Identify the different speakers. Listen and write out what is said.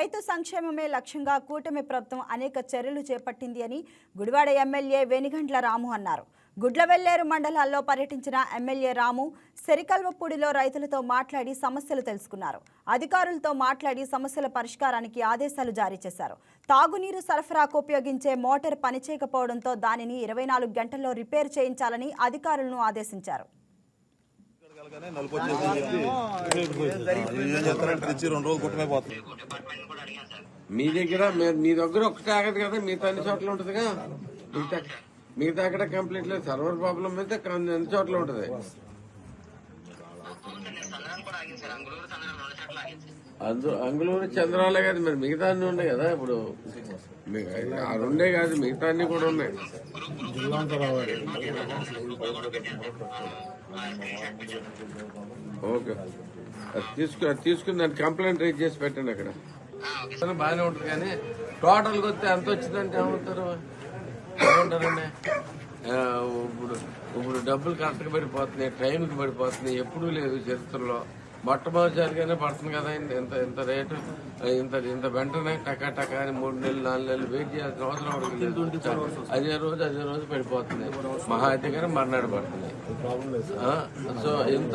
Speaker 1: రైతు సంక్షేమమే లక్ష్యంగా కూటమి ప్రభుత్వం అనేక చర్యలు చేపట్టింది అని గుడివాడ ఎమ్మెల్యే వెనిగండ్ల రాము అన్నారు. గుడ్లవెల్లేరు మండలాల్లో పర్యటించిన ఎమ్మెల్యే రాము సెరికల్వపూడిలో రైతులతో మాట్లాడి సమస్యలు తెలుసుకున్నారు. అధికారులతో మాట్లాడి సమస్యల పరిష్కారానికి ఆదేశాలు జారీ చేశారు. తాగునీరు సరఫరాకు ఉపయోగించే మోటార్ పనిచేయకపోవడంతో దానిని ఇరవై నాలుగు గంటల్లో రిపేర్ చేయించాలని అధికారులను ఆదేశించారు.
Speaker 2: మీ దగ్గర మీ- మీ దగ్గర ఒకటే ఆగదు కదా? మిగతా అన్ని చోట్ల ఉంటుందిగా? మిగతా మిగతా అక్కడ కంప్లీట్ లేదు. సర్వర్ ప్రాబ్లం అయితే అన్ని చోట్ల ఉంటుంది? అందు అంగుళూరు చంద్రాలే కాదు మరి మిగతా అన్ని ఉన్నాయి కదా ఇప్పుడు? మీ- ఆ రెండే కాదు మిగతా అన్ని కూడా ఉన్నాయి. ఓకే. అది తీసుకు అది తీసుకుని దాన్ని కంప్లైంట్ రేజ్ చేసి పెట్టండి అక్కడ. బాగానే ఉంటుంది కానీ టోటల్ వస్తే ఎంత వచ్చిందంటే ఏమవుతారు ఏమంటారండి? డబ్బులు కరెక్ట్గా పడిపోతున్నాయి టైంకి పడిపోతున్నాయి ఎప్పుడూ లేదు చరిత్రలో మొట్టమొదటిసారిగానే పడుతుంది కదా ఇంత ఇంత రేటు ఇంత ఇంత వెంటనే టకా టకా అని మూడు నెలలు నాలుగు నెలలు వెయిట్ చేయాల్సిన అవసరం లేదు. అదే రోజు అదే రోజు పడిపోతున్నాయి. మహా అయితే కానీ మర్నాడు పడుతున్నాయి. సో ఎంత